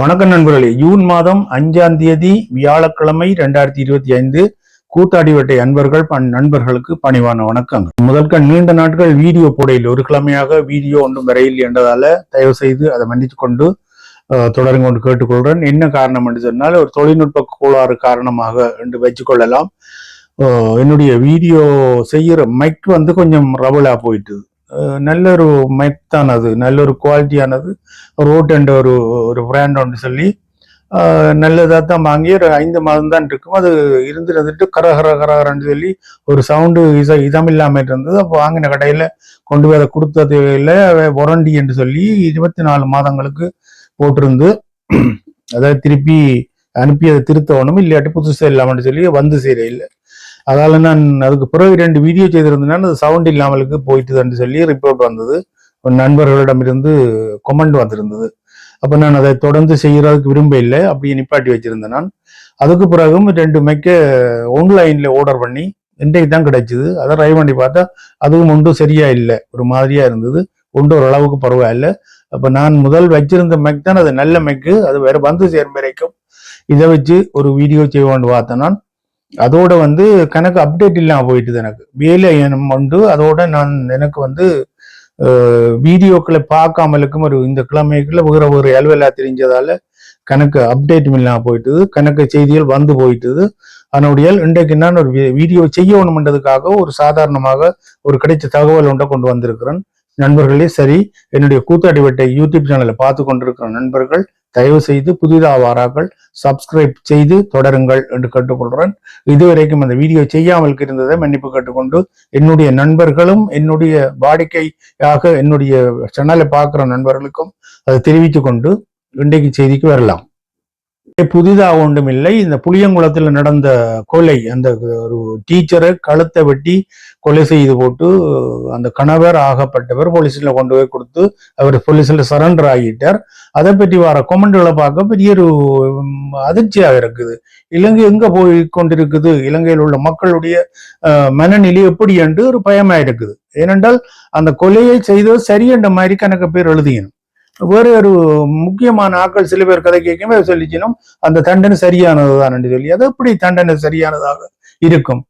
வணக்கம் நண்பர்களே. ஜூன் மாதம் அஞ்சாம் தேதி வியாழக்கிழமை ரெண்டாயிரத்தி இருபத்தி ஐந்து கூத்தாடிவட்டை அன்பர்கள் பண் நண்பர்களுக்கு பணிவான வணக்கங்கள். முதற்க நீண்ட நாட்கள் வீடியோ போடையில் ஒரு கிழமையாக வீடியோ ஒன்றும் வரையில் என்றதால தயவு செய்து அதை மன்னித்து கொண்டு தொடர்ந்து கொண்டு கேட்டுக்கொள்கிறேன் என்ன காரணம் என்று சொன்னால் ஒரு தொழில்நுட்ப கோளாறு காரணமாக என்று வச்சுக்கொள்ளலாம் என்னுடைய வீடியோ செய்யற மைக் வந்து கொஞ்சம் ரவலா போயிட்டுது. நல்ல ஒரு மைக் அது நல்ல ஒரு குவாலிட்டியானது. ரோட் அண்ட் ஒரு ஒரு பிராண்ட் ஒன்று சொல்லி நல்லதாக தான் வாங்கி ஒரு ஐந்து மாதம் தான் இருக்கும். அது இருந்துட்டு கர கர கரன்னு சொல்லி ஒரு சவுண்டு இச இதம் இல்லாமல் இருந்தது. அப்போ வாங்கின கடையில் கொண்டு போய் அதை கொடுத்தது இல்லை ஒரண்டி என்று சொல்லி இருபத்தி நாலு மாதங்களுக்கு போட்டிருந்து அதை திருப்பி அனுப்பி அதை திருத்தவனும் இல்லாட்டி புதுசாக இல்லாமன்னு சொல்லி வந்து சேர இல்லை. அதால் நான் அதுக்கு பிறகு ரெண்டு வீடியோ செய்திருந்தேன். அது சவுண்ட் இல்லாமலுக்கு போயிட்டுதுன்னு சொல்லி ரிப்போர்ட் வந்தது. நண்பர்களிடம் நண்பர்களிடமிருந்து கொமெண்ட் வந்திருந்தது. அப்போ நான் அதை தொடர்ந்து செய்கிறதுக்கு விரும்ப இல்லை. அப்படியே நிப்பாட்டி வச்சிருந்தேன் நான். அதுக்கு பிறகும் ரெண்டு மைக்க ஆன்லைனில் ஆர்டர் பண்ணி இன்றைக்கு தான் கிடைச்சிது. அதை ட்ரை பண்ணி பார்த்தா அதுவும் ஒன்றும் சரியா இல்லை. ஒரு மாதிரியா இருந்தது. ஒன்று ஓரளவுக்கு பரவாயில்ல. அப்போ நான் முதல் வச்சிருந்த மைக் தான். அது நல்ல மெக்கு அது வேற வந்து சேரும் வரைக்கும் இதை வச்சு ஒரு வீடியோ செய்வான்னு பார்த்தேன் நான். அதோட வந்து கணக்கு அப்டேட் இல்லாமல் போயிட்டுது எனக்கு. வேலை எண்ணம் உண்டு. அதோட நான் எனக்கு வந்து வீடியோக்களை பார்க்காமலுக்கும் ஒரு இந்த கிழமைக்குள்ள வேற ஒரு அலுவலா தெரிஞ்சதால கணக்கு அப்டேட் இல்லாமல் போயிட்டுது. கணக்கு செய்திகள் வந்து போயிட்டுது. அதனுடைய இன்றைக்கு நான் ஒரு வீடியோ செய்யணும்ன்றதுக்காக ஒரு சாதாரணமாக ஒரு கிடைச்ச தகவல் ஒன்றை கொண்டு வந்திருக்கிறேன். நண்பர்களே சரி என்னுடைய கூத்தாடிவட்டை யூடியூப் சேனலை பார்த்து கொண்டிருக்கிற நண்பர்கள் தயவு செய்து புதிதாக வாராக்கள் சப்ஸ்கிரைப் செய்து தொடருங்கள் என்று கேட்டுக்கொள்கிறேன். இதுவரைக்கும் அந்த வீடியோ செய்யாமல் இருந்ததை மன்னிப்பு கேட்டுக்கொண்டு என்னுடைய நண்பர்களும் என்னுடைய வாடிக்கையாக என்னுடைய சேனலை பார்க்குற நண்பர்களுக்கும் அதை தெரிவித்து கொண்டு இன்றைக்கு செய்திக்கு வரலாம். புதிதாக ஒன்றும் இல்லை இந்த புளியங்குளத்தில் நடந்த கொலை அந்த ஒரு டீச்சரை கழுத்தை வெட்டி கொலை செய்து போட்டு அந்த கணவர் ஆகப்பட்டவர் போலீஸில் கொண்டு போய் கொடுத்து அவர் போலீஸில் சரண்டர் ஆகிட்டார். அதை பற்றி வர கொமெண்ட்களை பார்க்க பெரிய ஒரு அதிர்ச்சியாக இருக்குது. இலங்கை எங்கே போய் கொண்டிருக்குது? இலங்கையில் உள்ள மக்களுடைய மனநிலை எப்படி என்று ஒரு பயமா இருக்குது ஏனென்றால் அந்த கொலையை செய்தது சரி என்ற மாதிரி கணக்கு பேர் எழுதியணும் வேறு ஒரு முக்கியமான ஆட்கள் சில பேர் கதை கேட்கவே சொல்லிச்சினும் அந்த தண்டனை சரியானதுதான் என்று சொல்லி. அது எப்படி தண்டனை சரியானதாக இருக்கும்?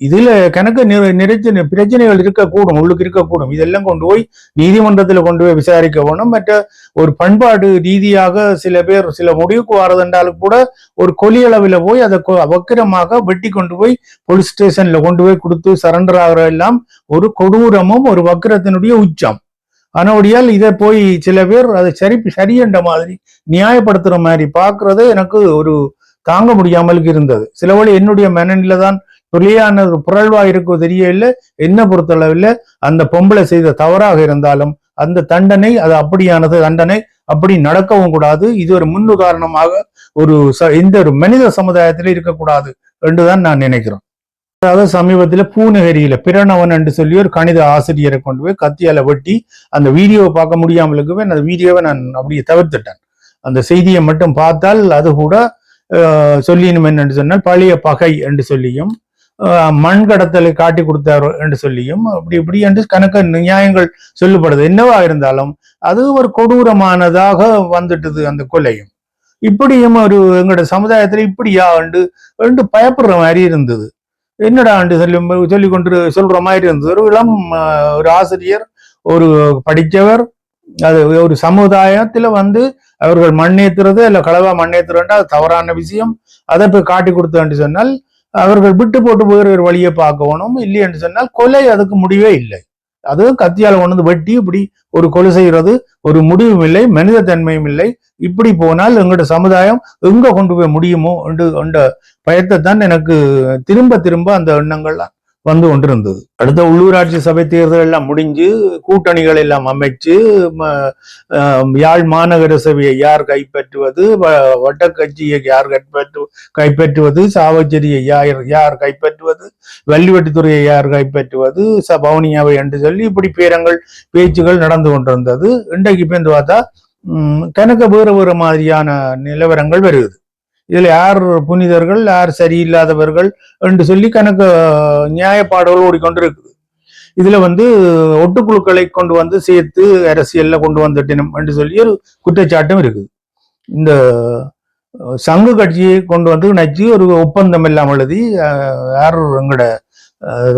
இதுல கணக்கு நிறைச்ச பிரச்சனைகள் இருக்கக்கூடும் உள்ளுக்கு இருக்கக்கூடும். இதெல்லாம் கொண்டு போய் நீதிமன்றத்துல கொண்டு போய் விசாரிக்க வேணும். மற்ற ஒரு பண்பாடு ரீதியாக சில பேர் சில முடிவுக்கு வரதுன்றாலும் கூட ஒரு கொலியளவில் போய் அதை கொ- வக்கிரமாக வெட்டி கொண்டு போய் போலீஸ் ஸ்டேஷன்ல கொண்டு போய் கொடுத்து சரண்டர் ஆகிற எல்லாம் ஒரு கொடூரமும் ஒரு வக்கிரத்தினுடைய உச்சம். ஆனபடியால் இதை போய் சில பேர் அதை சரி சரியென்ற மாதிரி நியாயப்படுத்துற மாதிரி பார்க்கறது எனக்கு ஒரு தாங்க முடியாமலுக்கு இருந்தது. சில வழி என்னுடைய மனநிலை தான் பிள்ளையான ஒரு புரள்வா இருக்கோ தெரியல என்ன பொறுத்தளவில் அந்த பொம்பளை செய்த தவறாக இருந்தாலும் அந்த தண்டனை அது அப்படியானது தண்டனை அப்படி நடக்கவும் கூடாது. இது ஒரு முன்னுதாரணமாக ஒரு ச- இந்த ஒரு மனித சமுதாயத்தில் இருக்கக்கூடாது என்றுதான் நான் நினைக்கிறேன். அதாவது சமீபத்துல பூநகரியில பிரணவன் என்று சொல்லி ஒரு கணித ஆசிரியரை கொண்டு போய் கத்தியால வெட்டி அந்த வீடியோவை பார்க்க முடியாமல் இருக்கவே அந்த வீடியோவை நான் அப்படியே தவிர்த்துட்டேன். அந்த செய்தியை மட்டும் பார்த்தால் அது கூட சொல்லினும் என்று சொன்னால் பழைய பகை என்று சொல்லியும் மண் கடத்தலை காட்டி கொடுத்தார் என்று சொல்லியும் அப்படி இப்படி என்று கணக்க நியாயங்கள் சொல்லப்படுது. என்னவா இருந்தாலும் அது ஒரு கொடூரமானதாக வந்துட்டுது அந்த கொலையும். இப்படியும் ஒரு எங்களோட சமுதாயத்துல இப்படியா என்று என்று பயப்படுற மாதிரி இருந்தது. என்னடா ஆண்டு சொல்லி சொல்லி கொண்டு சொல்ற மாதிரி இருந்தது. ஒரு இளம் ஒரு ஆசிரியர் ஒரு படித்தவர் அது ஒரு சமுதாயத்துல வந்து அவர்கள் மண்ணேத்துறது இல்ல களவா மண்ணேத்துறதுன்றா அது தவறான விஷயம். அதை போய் காட்டி கொடுத்தேன்னு சொன்னால் அவர்கள் விட்டு போட்டு போகிற ஒரு வழியை பார்க்கணும். இல்லை என்று சொன்னால் கொலை அதுக்கு முடிவே இல்லை. அதுவும் கத்தியால் கொண்டு வந்து வெட்டி இப்படி ஒரு கொலை செய்யறது ஒரு முடிவும் இல்லை மனித தன்மையும் இல்லை. இப்படி போனால் எங்களோட சமுதாயம் எங்க கொண்டு போய் முடியுமோ என்று என்ற பயத்தை தான் எனக்கு திரும்ப திரும்ப அந்த எண்ணங்கள்லாம் வந்து கொண்டிருந்தது. அடுத்த உள்ளூராட்சி சபை தேர்தல் எல்லாம் முடிஞ்சு கூட்டணிகள் எல்லாம் அமைச்சு ம- ஆஹ் யாழ் மாநகர சபையை யார் கைப்பற்றுவது வ- வட்டக்கட்சியை யார் கைப்பற்று கைப்பற்றுவது சாவச்சேரியை யார் யார் கைப்பற்றுவது வள்ளிவெட்டித்துறையை யார் கைப்பற்றுவது ச பவுனியாவை என்று சொல்லி இப்படி பேரங்கள் பேச்சுகள் நடந்து கொண்டிருந்தது. இன்றைக்கு இப்போ பார்த்தா கணக்க வேறு வேறு மாதிரியான நிலவரங்கள் வருகிறது இதில் யார் புனிதர்கள் யார் சரியில்லாதவர்கள் என்று சொல்லி கணக்கு நியாயப்பாடுகள் ஓடிக்கொண்டிருக்குது. இதுல வந்து ஒட்டுக்குழுக்களை கொண்டு வந்து சேர்த்து அரசியல்ல கொண்டு வந்துட்டணும் என்று சொல்லி ஒரு குற்றச்சாட்டும் இருக்குது. இந்த சங்கு கட்சியை கொண்டு வந்து நச்சு ஒரு ஒப்பந்தம் எல்லாம் எழுதி யார் எங்கட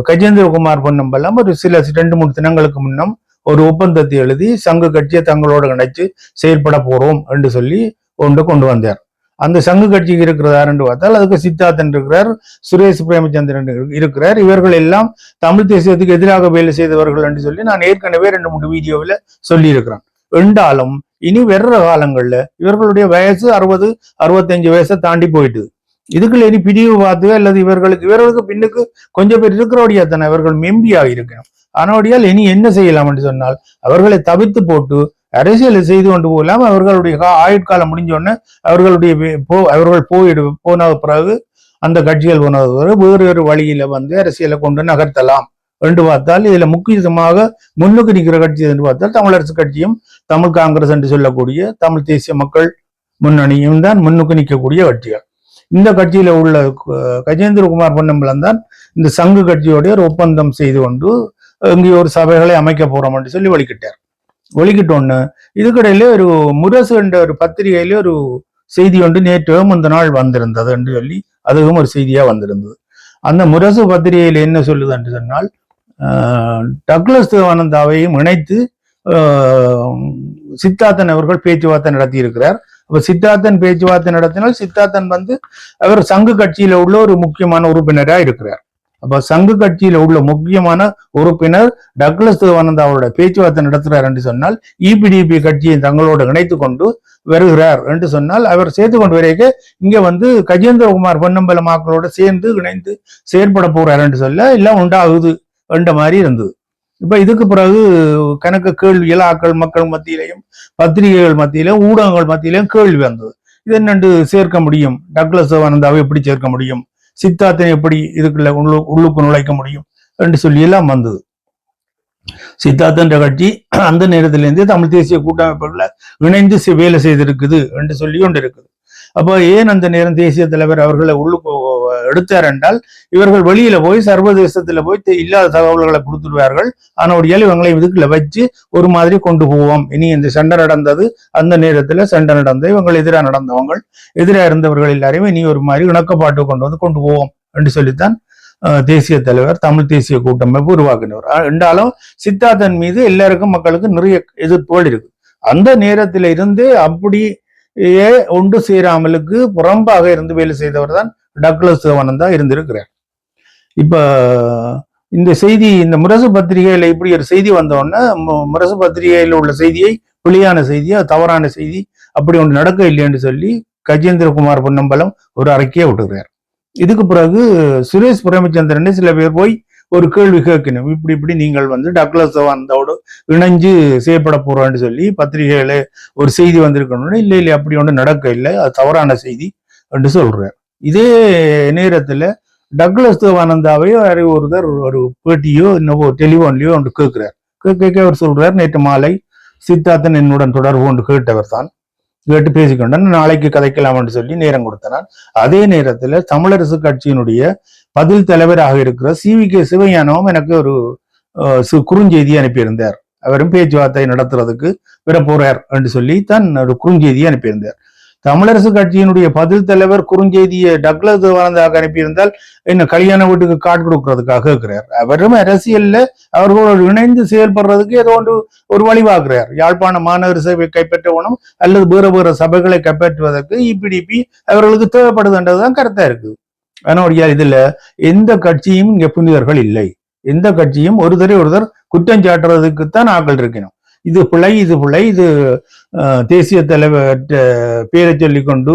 கஜேந்திரகுமார் பொன்னம்பெல்லாம் ஒரு சில ரெண்டு மூணு தினங்களுக்கு முன்னம் ஒரு ஒப்பந்தத்தை எழுதி சங்கு கட்சியை தங்களோட இணைச்சு செயல்பட போறோம் என்று சொல்லி ஒன்று கொண்டு வந்தார். அந்த சங்கு கட்சிக்கு இருக்கிறார் என்று பார்த்தால் அதுக்கு சித்தார்த்தன் இருக்கிறார் சுரேஷ் பிரேமச்சந்திரன் இருக்கிறார். இவர்கள் எல்லாம் தமிழ் தேசியத்துக்கு எதிராக வேலை செய்தவர்கள் என்று சொல்லி நான் ஏற்கனவே ரெண்டு மூணு வீடியோவில் சொல்லியிருக்கிறேன். என்றாலும் இனி வர்ற காலங்கள்ல இவர்களுடைய வயசு அறுபது அறுபத்தஞ்சு வயசை தாண்டி போயிட்டு இதுக்குள்ள இனி பிரிவு பார்த்து அல்லது இவர்களுக்கு இவர்களுக்கு பின்னுக்கு கொஞ்சம் பேர் இருக்கிறோடைய தானே இவர்கள் மெம்பியாக இருக்கணும். ஆனோடியால் இனி என்ன செய்யலாம் என்று சொன்னால் அவர்களை தவித்து போட்டு அரசியலை செய்து கொண்டு போகலாம் அவர்களுடைய ஆயுட்காலம் முடிஞ்ச உடனே அவர்களுடைய போ அவர்கள் போயிடு போன பிறகு அந்த கட்சிகள் போனது பிறகு வேறு ஒரு வழியில வந்து அரசியலை கொண்டு நகர்த்தலாம். என்று பார்த்தால் இதுல முக்கியமாக முன்னுக்கு நிற்கிற கட்சி என்று பார்த்தால் தமிழரசு கட்சியும் தமிழ் காங்கிரஸ் என்று சொல்லக்கூடிய தமிழ் தேசிய மக்கள் முன்னணியும் தான் முன்னுக்கு நிற்கக்கூடிய கட்சிகள். இந்த கட்சியில உள்ள கஜேந்திரகுமார் பொன்னம்பலம் தான் இந்த சங்கு கட்சியோடைய ஒரு ஒப்பந்தம் செய்து கொண்டு இங்கே ஒரு சபைகளை அமைக்க போறோம் என்று சொல்லி வழிகிட்டார். வெளிக்கிட்டோன்னு இதுக்கிடையிலே ஒரு முரசு என்ற ஒரு பத்திரிகையில ஒரு செய்தி ஒன்று நேற்று முந்த நாள் வந்திருந்தது என்று சொல்லி அதுவும் ஒரு செய்தியா வந்திருந்தது. அந்த முரசு பத்திரிகையில என்ன சொல்லுது என்று சொன்னால் ஆஹ், டக்ளஸ் தேவானந்தாவையும் இணைத்து சித்தார்த்தன் அவர்கள் பேச்சுவார்த்தை நடத்தி இருக்கிறார் அப்ப சித்தார்த்தன் பேச்சுவார்த்தை நடத்தினால் சித்தார்த்தன் வந்து அவர் சங்கு கட்சியில உள்ள ஒரு முக்கியமான உறுப்பினரா இருக்கிறார். அப்ப சங்கு கட்சியில உள்ள முக்கியமான உறுப்பினர் டக்ளஸ் தேவானந்தாவோட பேச்சுவார்த்தை நடத்துறார் என்று சொன்னால் இபிடிபி கட்சியை தங்களோடு இணைத்து கொண்டு வருகிறார் என்று சொன்னால் அவர் சேர்த்து கொண்டு வரைக்க இங்க வந்து கஜேந்திரகுமார் பொன்னம்பலம் மக்களோட சேர்ந்து இணைந்து செயற்பட போறார் என்று சொல்ல எல்லாம் உண்டாகுது என்ற மாதிரி இருந்தது. இப்ப இதுக்கு பிறகு கணக்கு கேள்விகள் ஆக்கள் மக்கள் மத்தியிலையும் பத்திரிகைகள் மத்தியிலும் ஊடகங்கள் மத்தியிலும் கேள்வி வந்தது. இது என்னண்டு சேர்க்க முடியும்? டக்ளஸ் தேவானந்தாவை எப்படி சேர்க்க முடியும்? சித்தார்த்தனை எப்படி இதுக்குள்ள உள்ளு உள்ளுக்கு நுழைக்க முடியும் என்று சொல்லி எல்லாம் வந்தது. சித்தார்த்தன்ற கட்சி அந்த நேரத்திலிருந்து தமிழ் தேசிய கூட்டமைப்புல இணைந்து வேலை செய்திருக்குது என்று சொல்லி கொண்டு இருக்குது. அப்போ ஏன் அந்த நேரம் தேசிய தலைவர் அவர்களை உள்ளுக்கு எடுத்தார் என்றால் இவர்கள் வெளியில போய் சர்வதேசத்துல போய் இல்லாத தகவல்களை கொடுத்துடுவார்கள். ஆனால் இவங்களை இதுக்குள்ள வச்சு ஒரு மாதிரி கொண்டு போவோம். இனி இந்த சண்டை நடந்தது அந்த நேரத்துல சண்டை நடந்தது இவங்க எதிராக நடந்தவங்க எதிராக இருந்தவர்கள் எல்லாரையும் இனி ஒரு மாதிரி இணக்கப்பாட்டு கொண்டு வந்து கொண்டு போவோம் என்று சொல்லித்தான் தேசிய தலைவர் தமிழ் தேசிய கூட்டமைப்பு உருவாக்கினவர். என்றாலும் சித்தார்த்தன் மீது எல்லாருக்கும் மக்களுக்கு நிறைய எதிர்ப்புகள் இருக்கு. அந்த நேரத்தில இருந்து அப்படியே ஒன்று சேராமலுக்கு புறம்பாக இருந்து வேலை செய்தவர் தான் டக்ளஸ் தேவானந்தா இருந்திருக்கிறார். இப்போ இந்த செய்தி இந்த முரசு பத்திரிகையில் இப்படி ஒரு செய்தி வந்தோடனே மு- முரசு பத்திரிகையில் உள்ள செய்தியை பிழையான செய்தி தவறான செய்தி அப்படி ஒன்று நடக்க இல்லைன்னு சொல்லி கஜேந்திரகுமார் பொன்னம்பலம் ஒரு அறிக்கையை விட்டுக்கிறார். இதுக்கு பிறகு சுரேஷ் பிரேமச்சந்திரன் சில பேர் போய் ஒரு கேள்வி கேட்கணும். இப்படி இப்படி நீங்கள் வந்து டக்ளஸ் வந்தோடு இணைஞ்சு செய்யப்பட போறோம்னு சொல்லி பத்திரிகையில ஒரு செய்தி வந்திருக்கணும்னு இல்லை இல்லை அப்படி ஒன்று நடக்க இல்லை அது தவறான செய்தி என்று சொல்றார். இதே நேரத்தில் டக்ளஸ் தேவானந்தாவையும் யாரோ ஒருத்தர் ஒரு பேட்டியோ இன்னவோ டெலிஃபோன்லயோ ஒன்று கேட்கிறார். கேட்க அவர் சொல்றார் நேற்று மாலை சித்தார்த்தன் என்னுடன் தொடர்பு கொண்டு கேட்டவர் தான். கேட்டு பேசிக்கொண்டான். நாளைக்கு கதைக்கலாம் என்று சொல்லி நேரம் கொடுத்தனான் அதே நேரத்தில் தமிழரசு கட்சியினுடைய பதில் தலைவராக இருக்கிற சி. வி. கே. சிவஞானவும் எனக்கு ஒரு சு- குறுஞ்செய்தி அனுப்பியிருந்தார். அவரும் பேச்சுவார்த்தை நடத்துறதுக்கு வர போறார் என்று சொல்லி தான் ஒரு குறுஞ்செய்தியை அனுப்பியிருந்தார். தமிழரசு கட்சியினுடைய பதில் தலைவர் குறுஞ்செய்தியை டக்ளஸ் தேவானந்தாக அனுப்பியிருந்தால் என்ன கல்யாண வீட்டுக்கு காட் கொடுக்கறதுக்காக இருக்கிறார் அவரும் அரசியல்ல அவர்களோடு இணைந்து செயல்படுறதுக்கு ஏதோ ஒன்று ஒரு வழிவாக்குறார். யாழ்ப்பாண மாநகர சபை கைப்பற்றவனும் அல்லது வேறு வேறு சபைகளை கைப்பற்றுவதற்கு இபிடிபி அவர்களுக்கு தேவைப்படுதுன்றதுதான் கருத்தா இருக்கு. ஆனால் இதுல எந்த கட்சியும் இங்க புனிதர்கள் இல்லை. எந்த கட்சியும் ஒருத்தரை ஒருத்தர் குற்றம் சாட்டுறதுக்குத்தான் ஆக்கள் இருக்கணும். இது பிழை இது பிழை இது தேசிய தலைவர் பேரை சொல்லிக்கொண்டு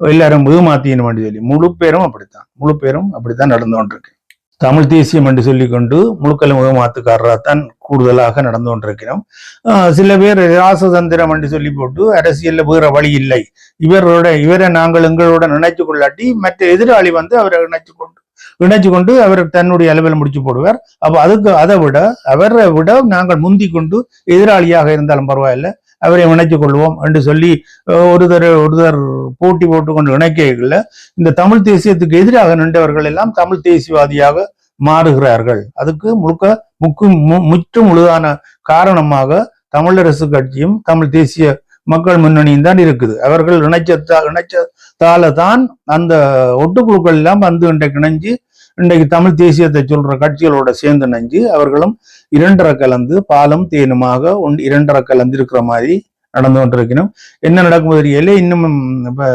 எல்லாரும் ஏமாத்தியணும் வேண்டி சொல்லி. முழு பேரும் அப்படித்தான். முழு பேரும் அப்படித்தான் நடந்து கொண்டிருக்கு தமிழ் தேசியம் என்று சொல்லிக்கொண்டு முழுக்கலும் தான் கூடுதலாக நடந்து கொண்டிருக்கிறோம் ஆஹ் சில பேர் ராசதந்திரம் என்று சொல்லி போட்டு அரசியலில் வேற வழி இல்லை. இவரோட இவரை நாங்கள் எங்களோட நினைச்சு கொள்ளாட்டி மற்ற எதிராளி வந்து அவரை நினைச்சு கொண்டு இணைச்சு கொண்டு அவர் தன்னுடைய அளவில் முடிச்சு போடுவார். அப்போ அதுக்கு அதை விட அவரை விட நாங்கள் முந்தி கொண்டு எதிராளியாக இருந்தாலும் பரவாயில்ல. அவரை இணைச்சு கொள்வோம் என்று சொல்லி ஒருதர் ஒருதர் போட்டி போட்டு கொண்டு இந்த தமிழ் தேசியத்துக்கு எதிராக நின்றவர்கள் எல்லாம் தமிழ் தேசியவாதியாக மாறுகிறார்கள். அதுக்கு முழுக்க முக்கு மு- முற்று முழுதான காரணமாக தமிழரசு கட்சியும் தமிழ் தேசிய மக்கள் முன்னணியும் தான் இருக்குது. அவர்கள் இணைச்சத்தா இணைச்சத்தால தான் அந்த ஒட்டுக்குழுக்கள் எல்லாம் வந்து இன்றைக்கு இணைஞ்சு இன்றைக்கு தமிழ் தேசியத்தை சொல்ற கட்சிகளோட சேர்ந்து இணைஞ்சு அவர்களும் இரண்டரை கலந்து பாலும் தேனுமாக ஒன் இரண்டரை கலந்து இருக்கிற மாதிரி நடந்து கொண்டிருக்கணும். என்ன நடக்கும் தெரியல. இன்னும் இப்ப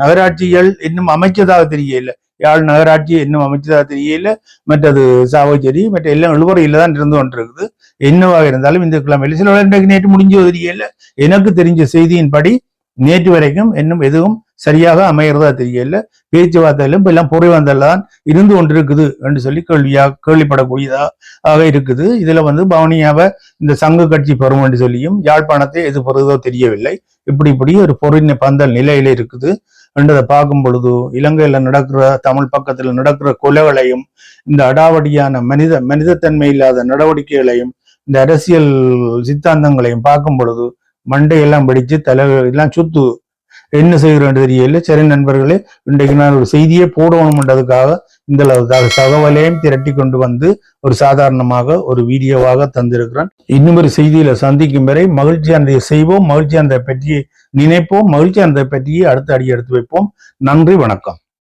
நகராட்சிகள் இன்னும் அமைச்சதாக தெரியல. யாழ் நகராட்சி இன்னும் அமைச்சதாக தெரியல. மற்றது சாவச்சேரி மற்ற எல்லாம் இழுவறையில தான் இருந்து கொண்டிருக்குது. என்னவாக இருந்தாலும் இந்த கிழமையில் சில இன்றைக்கு நேற்று முடிஞ்சோ தெரியல. எனக்கு தெரிஞ்ச செய்தியின்படி நேற்று வரைக்கும் இன்னும் எதுவும் சரியாக அமையறதா தெரியல. பேச்சுவார்த்தையிலும் இப்போ எல்லாம் பொறி வந்தெல்லாம் இருந்து கொண்டிருக்குது என்று சொல்லி கேள்வியா கேள்விப்படக்கூடியதாக இருக்குது. இதுல வந்து பவனியாவை இந்த சங்க கட்சி பெறும் என்று சொல்லியும் யாழ்ப்பாணத்தை எது பெறுதோ தெரியவில்லை. இப்படி இப்படி ஒரு பொறின பந்தல் நிலையில இருக்குது. என்றதை பார்க்கும் பொழுது இலங்கையில நடக்கிற தமிழ் பக்கத்துல நடக்கிற கொலைகளையும் இந்த அடாவடியான மனித மனிதத்தன்மை இல்லாத நடவடிக்கைகளையும் இந்த அரசியல் சித்தாந்தங்களையும் பார்க்கும் பொழுது மண்டையெல்லாம் வெடிச்சு தலை எல்லாம் சுத்து என்ன செய்கிறோம் தெரியல சரி நண்பர்களே இன்றைக்கு நான் ஒரு செய்தியை போடணும்ன்றதுக்காக இந்த த- தகவலையும் திரட்டி கொண்டு வந்து ஒரு சாதாரணமாக ஒரு வீடியோவாக தந்திருக்கிறேன். இன்னும் ஒரு செய்தியில சந்திக்கும் வரை மகிழ்ச்சியானதை செய்வோம். மகிழ்ச்சியானதை பற்றி நினைப்போம். மகிழ்ச்சியானதை பற்றி அடுத்த அடி எடுத்து வைப்போம். நன்றி வணக்கம்.